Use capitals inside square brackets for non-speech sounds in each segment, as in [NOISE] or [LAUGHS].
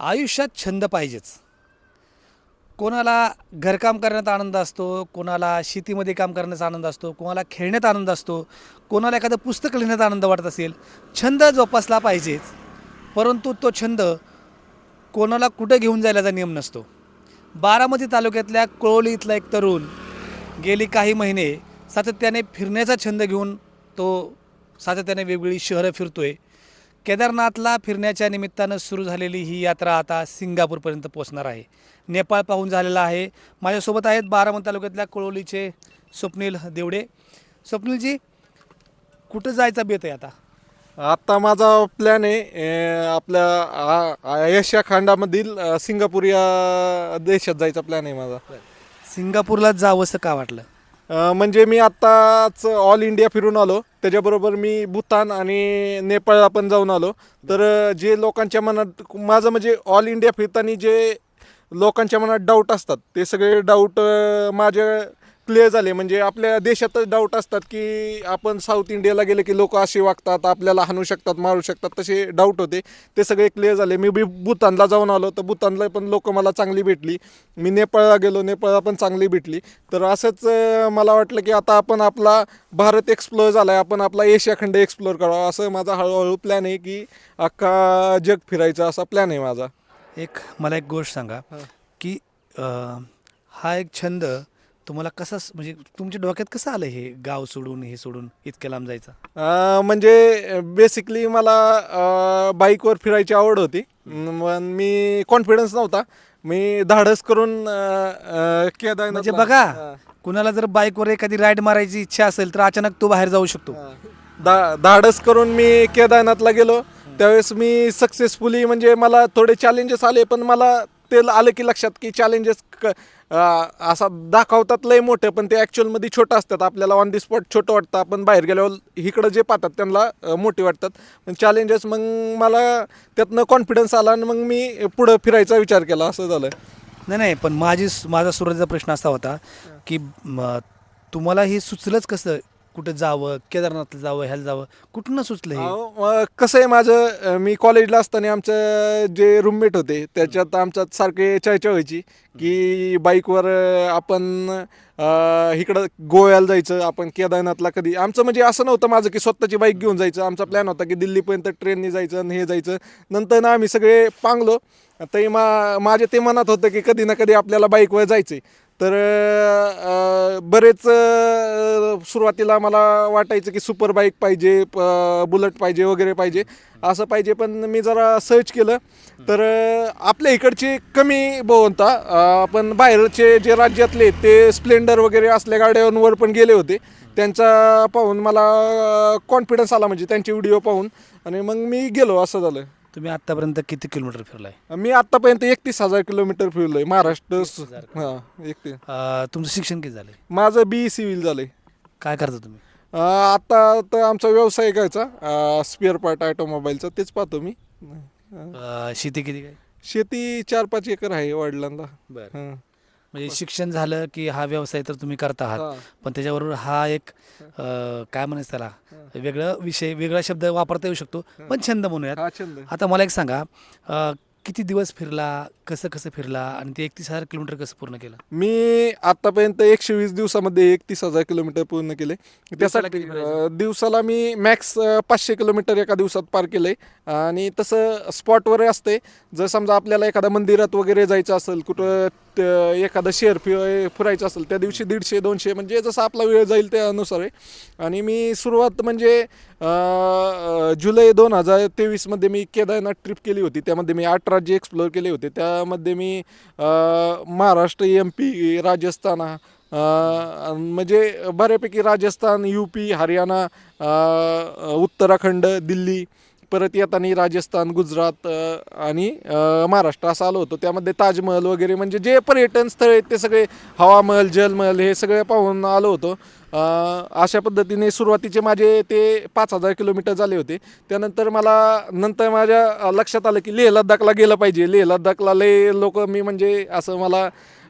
आयुष्यात छंद पाहिजेच. कोणाला घरकाम करण्यात आनंद असतो कोणाला शेतीमध्ये काम करण्याचा आनंद असतो कोणाला खेळण्यात आनंद असतो कोणाला एखादं पुस्तक लिहिण्यात आनंद वाटत असेल छंद जोपासला पाहिजेच. परंतु तो छंद कोणाला कुठं घेऊन जायलाचा नियम नसतो. बारामती तालुक्यातल्या कोळवली इथला एक तरुण गेली काही महिने सातत्याने फिरण्याचा छंद घेऊन तो सातत्याने वेगवेगळी शहरं फिरतो आहे केदारनाथला फिरण्याच्या निमित्तानं सुरू झालेली ही यात्रा आता सिंगापूरपर्यंत पोहोचणार आहे. नेपाळ पाहून झालेला आहे. माझ्यासोबत आहेत बारामती तालुक्यातल्या कोळवलीचे स्वप्नील देवडे. स्वप्नीलजी कुठं जायचा बेत आहे आता? आता माझा प्लॅन आहे आपल्या एशिया खंडामधील सिंगापूर या देशात जायचा प्लॅन आहे माझा. सिंगापूरला जावंसं का वाटलं? म्हणजे मी आत्ताच ऑल इंडिया फिरून आलो. त्याच्याबरोबर मी भूतान आणि नेपाळला पण जाऊन आलो. तर जे लोकांच्या मनात माझं म्हणजे ऑल इंडिया फिरताना जे लोकांच्या मनात डाऊट असतात ते सगळे डाऊट माझ्या क्लिअर झाले. म्हणजे आपल्या देशातच डाऊट असतात की आपण साऊथ इंडियाला गेले की लोक असे वागतात आपल्याला हाणू शकतात मारू शकतात तसे डाऊट होते. ते सगळे क्लिअर झाले. मी बी भूतानला जाऊन आलो तर भूतानला पण लोक मला चांगली भेटली. मी नेपाळला गेलो. नेपाळला पण चांगली भेटली. तर असंच मला वाटलं की आता आपण आपला भारत एक्सप्लोअर झाला आहे आपण आपला एशिया खंड एक्सप्लोअर करावा. असं माझा हळूहळू प्लॅन आहे की अख्खा जग फिरायचा असा प्लॅन आहे माझा. एक मला एक गोष्ट सांगा. की हा एक छंद तुम्हाला कसा म्हणजे तुमच्या डोक्यात कसं आलं हे गाव सोडून हे सोडून इतक्या लांब जायचं? अं, म्हणजे बेसिकली मला अं, बाईकवर फिरायची आवड होती. मग मी कॉन्फिडन्स नव्हता. मी धाडस करून अं, अं, केदारनाथला- म्हणजे बघा हां. कुणाला जर बाईकवर एखादी राईड मारायची इच्छा असेल तर अचानक तो बाहेर जाऊ शकतो. दा धाडस करून मी केदारनाथला गेलो. त्यावेळेस मी सक्सेसफुली म्हणजे मला थोडे चॅलेंजेस आले पण मला ते आलं की लक्षात की चॅलेंजेस क असा दाखवतात लय मोठं पण ते ॲक्च्युअलमध्ये छोटं असतात. आपल्याला ऑन दी स्पॉट छोटं वाटतं. आपण बाहेर गेल्यावर इकडं जे पाहतात त्यांना मोठी वाटतात. पण चॅलेंजेस मग मला त्यातनं कॉन्फिडन्स आला आणि मग मी पुढं फिरायचा विचार केला. असं झालं. नाही नाही पण माझी माझा सुरुवातीचा प्रश्न असा होता की तुम्हाला हे सुचलंच कसं? कुठं जावं केदारनाथला जावं ह्याला जावं कुठून सुचलं हे? अहो, कसं आहे माझं मी कॉलेजला असताना आमचं जे रूममेट होते त्याच्यात आमच्यात सारखे चर्चा व्हायची की बाईकवर आपण इकडं गोव्याला जायचं आपण केदारनाथला कधी. आमचं म्हणजे असं नव्हतं माझं की स्वतःची बाईक घेऊन जायचं. आमचा प्लॅन होता की दिल्लीपर्यंत ट्रेननी जायचं आणि हे जायचं. नंतर ना आम्ही सगळे पांगलो. तरी मा माझ्या ते मनात होतं की कधी ना कधी आपल्याला बाईकवर जायचं तर बरेच सुरुवातीला मला वाटायचं की सुपर बाईक पाहिजे प- बुलेट पाहिजे वगैरे पाहिजे असं पाहिजे. पण मी जरा सर्च केलं तर आपल्या इकडचे कमी बहुता आपण बाहेरचे जे राज्यातले ते स्प्लेंडर वगैरे असल्या गाड्यांवर पण गेले होते. त्यांचा पाहून मला कॉन्फिडन्स आला म्हणजे त्यांचे व्हिडिओ पाहून. आणि मग मी गेलो असं झालं. तुम्ही आतापर्यंत किती किलोमीटर फिरलाय? मी आतापर्यंत एकतीस हजार किलोमीटर फिरलोय महाराष्ट्र हां एकतीस. अं, तुमचं शिक्षण किती झालंय? माझं बी सिव्हिल झालंय. काय करता तुम्ही? अं, आता तर आमचा व्यवसाय करायचा स्पेअर पार्ट ऑटोमोबाईलचा तेच पाहतो मी. अं, शेती किती काय? शेती चार पाच एकर आहे वडिलांना बरं. हं. म्हणजे शिक्षण झालं की हा व्यवसाय तर तुम्ही करता आहात. पण त्याच्याबरोबर हा एक अं, काय म्हणायचं त्याला? वेगळं विषय वेगळा शब्द वापरता येऊ शकतो पण छंद म्हणूयात. छंद. आता मला एक सांगा अं, किती दिवस फिरला कसं कसं फिरला आणि ते एकतीस हजार किलोमीटर कसं पूर्ण केलं? मी आतापर्यंत एकशे वीस दिवसामध्ये एकतीस हजार किलोमीटर पूर्ण केले. त्यासाठी किती फिरायचं? अं, दिवसाला मी मॅक्स पाचशे किलोमीटर एका दिवसात पार केलंय. आणि तसं स्पॉटवर असते जर समजा आपल्याला एखाद्या मंदिरात वगैरे जायचं असेल कुठं एखादं शेअर फि फिरायचं असेल त्या दिवशी दीडशे दोनशे म्हणजे जसं आपला वेळ जाईल त्यानुसार आहे. आणि मी सुरुवात म्हणजे जुलै दोन हजार तेवीसमध्ये मी केदारनाथ ट्रिप केली होती. त्यामध्ये मी आठ राज्य एक्सप्लोअर केले होते. त्यामध्ये मी महाराष्ट्र एम पी राजस्थान म्हणजे बऱ्यापैकी राजस्थान यू पी हरियाणा उत्तराखंड दिल्ली परत येताना राजस्थान गुजरात आणि महाराष्ट्र असं आलो होतो. त्यामध्ये ताजमहल वगैरे म्हणजे जे पर्यटन स्थळ आहेत ते सगळे हवामहल जलमहल हे सगळे पाहून आलो होतो. अशा पद्धतीने सुरुवातीचे माझे ते पाच हजार किलोमीटर झाले होते. त्यानंतर मला नंतर माझ्या लक्षात आलं की लेह लद्दाखला गेलं पाहिजे. लेह लद्दाखला लय लोक मी म्हणजे असं मला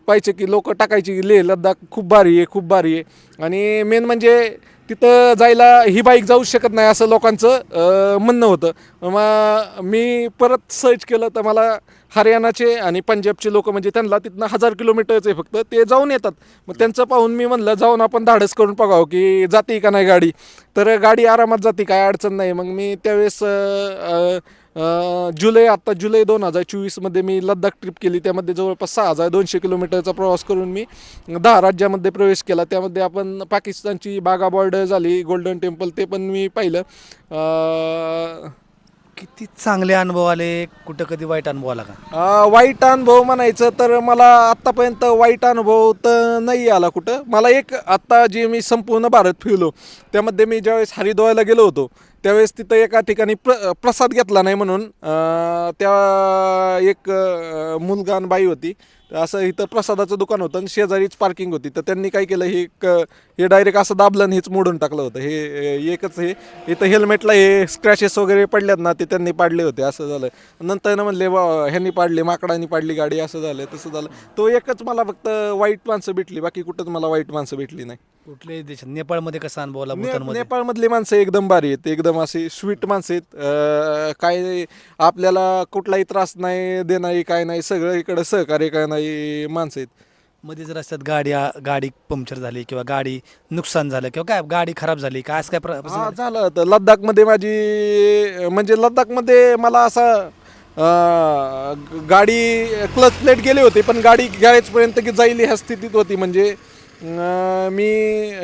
पाहिजे की लोक टाकायची की लेह लद्दाख खूप भारी आहे खूप भारी आहे. आणि मेन म्हणजे तिथं जायला ही बाईक जाऊ शकत नाही असं लोकांचं म्हणणं होतं. मग मी परत सर्च केलं तर मला हरियाणाचे आणि पंजाबचे लोक म्हणजे त्यांना तिथनं हजार किलोमीटरच आहे फक्त ते जाऊन येतात. मग त्यांचं पाहून मी म्हणलं जाऊन आपण धाडस करून बघावं की जाते का नाही गाडी? तर गाडी आरामात जाते काय अडचण नाही. मग मी त्यावेळेस जुलै आत्ता जुलै दोन हजार चोवीसमध्ये मी लद्दाख ट्रिप केली. त्यामध्ये जवळपास सहा हजार दोनशे किलोमीटरचा प्रवास करून मी दहा राज्यामध्ये प्रवेश केला. त्यामध्ये आपण पाकिस्तानची बागा बॉर्डर झाली गोल्डन टेम्पल ते पण मी पाहिलं. किती चांगले अनुभव आले कुठं कधी वाईट अनुभव आला का? वाईट अनुभव म्हणायचं तर मला आत्तापर्यंत वाईट अनुभव तर नाही आला कुठं. मला एक आत्ता जे मी संपूर्ण भारत फिरलो त्यामध्ये मी ज्यावेळेस हरिद्वारला गेलो होतो त्यावेळेस तिथं एका ठिकाणी प्र प्रसाद घेतला नाही म्हणून त्या एक मुलगा आणि बाई होती. तर असं इथं प्रसादाचं दुकान होतं आणि शेजारीच पार्किंग होती. तर त्यांनी काय केलं हे क- हे डायरेक्ट असं दाबलं आणि हेच मोडून टाकलं होतं. हे एकच हे इथं हेल्मेटला हे स्क्रॅचेस वगैरे पडल्यात ना ते त्यांनी पाडले होते. असं झालं. नंतर ना म्हणले वा ह्यांनी पाडले माकडांनी पाडली गाडी असं झालं तसं झालं. तो एकच मला फक्त वाईट माणसं भेटली बाकी कुठंच मला वाईट माणसं भेटली नाही. कुठल्याही देशात. नेपाळमध्ये कसा अनुभव आला ने- भूतानमध्ये? नेपाळमधली माणसं एकदम भारी आहेत. एकदम अशी स्वीट माणसं आहेत. अं, काय आपल्याला कुठलाही त्रास नाही देणारी काय नाही सगळं इकडं सहकार्य करणारी माणसं आहेत. मध्येच रस्त्यात गाडी गाडी पंक्चर झाली किंवा गाडी नुकसान झालं किंवा काय गाडी खराब झाली काय असं काय प्र- प्रसंग हा झालं तर लद्दाखमध्ये माझी म्हणजे लद्दाखमध्ये मला असा अं, गाडी क्लच प्लेट गेले होते पण गाडी गॅरेजपर्यंत की जाईल ह्या स्थितीत होती. म्हणजे मी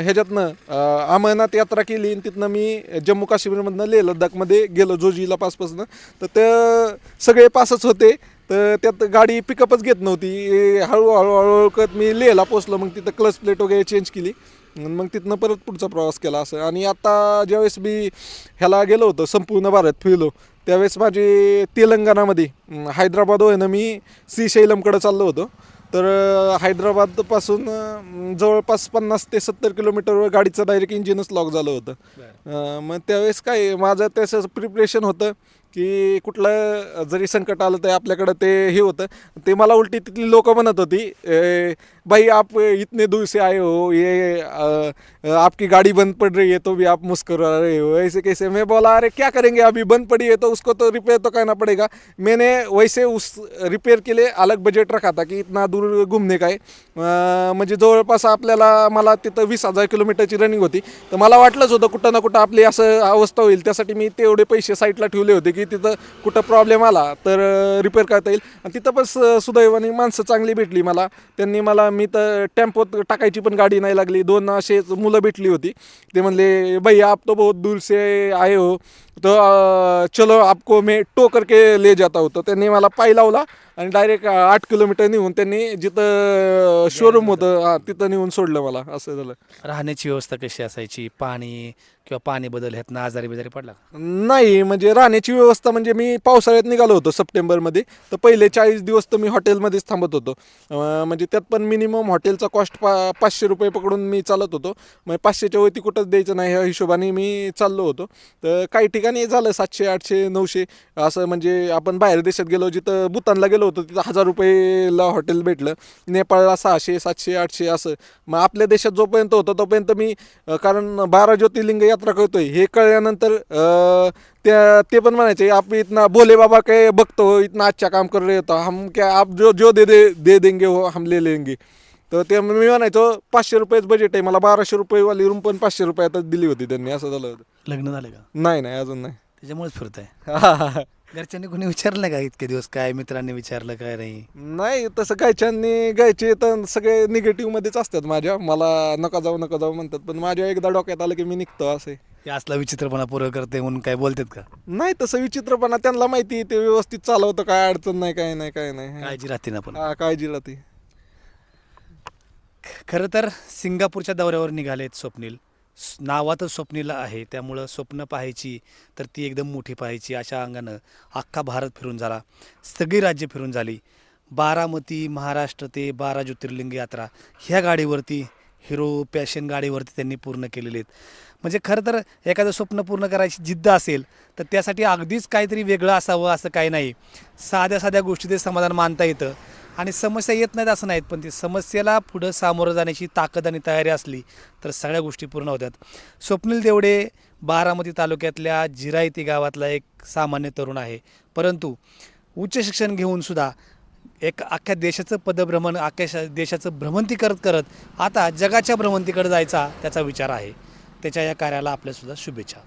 ह्याच्यातनं अमरनाथ यात्रा केली आणि तिथनं मी जम्मू काश्मीरमधनं लेह लद्दाखमध्ये गेलो जोजीला पासपासनं. तर ते सगळे पासच होते. तर त्यात गाडी पिकअपच घेत नव्हती. हळूहळू हळूहळू करत मी लेहला पोचलो मग तिथं क्लच प्लेट वगैरे चेंज केली. मग तिथनं परत पुढचा प्रवास केला असं. आणि आता ज्यावेळेस मी ह्याला गेलो होतो संपूर्ण भारत फिरलो त्यावेळेस माझी तेलंगणामध्ये अं, हैदराबादवरनं मी श्रीशैलमकडं चाललो होतो. तर हैदराबादपासून जवळपास पन्नास ते सत्तर किलोमीटरवर गाडीचं डायरेक्ट इंजिनच लॉक झालं होतं. मग त्यावेळेस काय माझं त्याचं प्रिपरेशन होतं की कुठलं जरी संकट आलं तर आपल्याकडं ते हे होतं. ते मला उलटी तिथली लोक म्हणत होती "ए, भाई आप इतने दूर से आए हो ये आ, आपकी गाड़ी बंद पड़ रही है तो भी आप मुस्कुरा रहे हो ऐसे कैसे? मैं बोला अरे क्या करेंगे? अभी बंद पड़ी है तो उसको तो रिपेयर तो करना पड़ेगा। मैंने वैसे उस रिपेयर के लिए अलग बजट रखा था की इतना दूर घूमने का है। म्हणजे जवळपास आपल्याला मला तिथं वीस हजार किलोमीटरची रनिंग होती. तर मला वाटलंच होतं कुठं ना कुठं आपली असं अवस्था होईल. त्यासाठी मी तेवढे पैसे साईटला ठेवले होते की तिथं कुठं प्रॉब्लेम आला तर रिपेअर करता येईल. आणि तिथं पण स- सुदैवाने माणसं चांगली भेटली मला. त्यांनी मला मी तर टेम्पोत टाकायची पण गाडी नाही लागली. दोन असेच मुलं भेटली होती. ते म्हणले भाई आप तो बहुत दूर से आए हो. तो चलो आपको मी टो करके ले जाता होतो त्यांनी मला पाय लावला आणि डायरेक्ट आठ किलोमीटर निघून त्यांनी जिथं शोरूम होतं तिथं नेऊन सोडलं मला. असं झालं. राहण्याची व्यवस्था कशी असायची? पाणी किंवा पाणी बदल ह्यातनं आजारी बिजारी पडला का? नाही म्हणजे राहण्याची व्यवस्था म्हणजे मी पावसाळ्यात निघालो होतो सप्टेंबरमध्ये. तर पहिले चाळीस दिवस तर मी हॉटेलमध्येच थांबत होतो. अं, म्हणजे त्यात पण मिनिमम हॉटेलचा कॉस्ट पा पाचशे रुपये पकडून मी चालत होतो. म्हणजे पाचशेच्या वरती कुठंच द्यायचं नाही ह्या हिशोबाने मी चाललो होतो. तर काही ठिकाणी झालं सातशे आठशे नऊशे असं म्हणजे आपण बाहेर देशात गेलो जिथं भूतानला गेलो होतो तिथं हजार रुपयेला हॉटेल भेटलं. नेपाळला सहाशे सातशे आठशे असं. मग आपल्या देशात जोपर्यंत होतं तोपर्यंत मी अं, कारण बारा ज्योतिर्लिंग यात्रा करतोय. हे कळल्यानंतर त्या ते पण म्हणायचे आप इतना बोले बाबा काय बघतो इतना अच्छा काम कर रहे हो हम क्या आप जो जो दे दे दे देंगे हो हम ले लेंगे. तर ते मी म्हणायचो पाचशे रुपयेच बजेट आहे मला बाराशे रुपयेवाली रूम पण पाचशे रुपयातच दिली होती त्यांनी असं झालं होतं. लग्न झाले का? नाही नाही अजून नाही. त्याच्यामुळेच फिरत आहे [LAUGHS] घरच्यांनी कोणी विचारलं नाही का इतके दिवस काय मित्रांनी विचारलं काय नाही? नाही तसं गायच्यांनी गायचे तर सगळे निगेटिव्ह मध्येच असतात माझ्या. मला नका जाऊ नका जाऊ म्हणतात. पण माझ्या एकदा डोक्यात आलं की मी निघतो असे. हे असला विचित्रपणा पूर्ण करते म्हणून काय बोलतात का? नाही तसं विचित्रपणा त्यांना माहिती आहे, ते व्यवस्थित चालवतं. काय अडचण नाही काय नाही काय नाही. काळजी राहते ना पण. हा, काळजी राहते. खरं तर सिंगापूरच्या दौऱ्यावर निघालेत स्वप्नील. नावातच स्वप्नीला आहे त्यामुळं स्वप्न पाहायची तर ती एकदम मोठी पाहायची. अशा अंगानं अख्खा भारत फिरून झाला. सगळी राज्य फिरून झाली. बारामती महाराष्ट्र ते बारा ज्योतिर्लिंग यात्रा ह्या गाडीवरती हिरो पॅशन गाडीवरती त्यांनी पूर्ण केलेले आहेत. म्हणजे खरं तर एखादं स्वप्न पूर्ण करायची जिद्द असेल तर त्यासाठी अगदीच काहीतरी वेगळं असावं असं काही नाही. साध्या साध्या गोष्टी ते समाधान मानता येतं. आणि समस्या येत नाहीत असं नाहीत पण ती समस्येला पुढं सामोरं जाण्याची ताकद आणि तयारी असली तर सगळ्या गोष्टी पूर्ण होतात स्वप्नील देवडे बारामती तालुक्यातल्या जिरायती गावातला एक सामान्य तरुण आहे. परंतु उच्च शिक्षण घेऊनसुद्धा एक अख्ख्या देशाचं पदभ्रमण अख्ख्या शा- देशाचं भ्रमंती करत करत आता जगाच्या भ्रमंतीकडे जायचा त्याचा विचार आहे. त्याच्या या कार्याला आपल्यासुद्धा शुभेच्छा.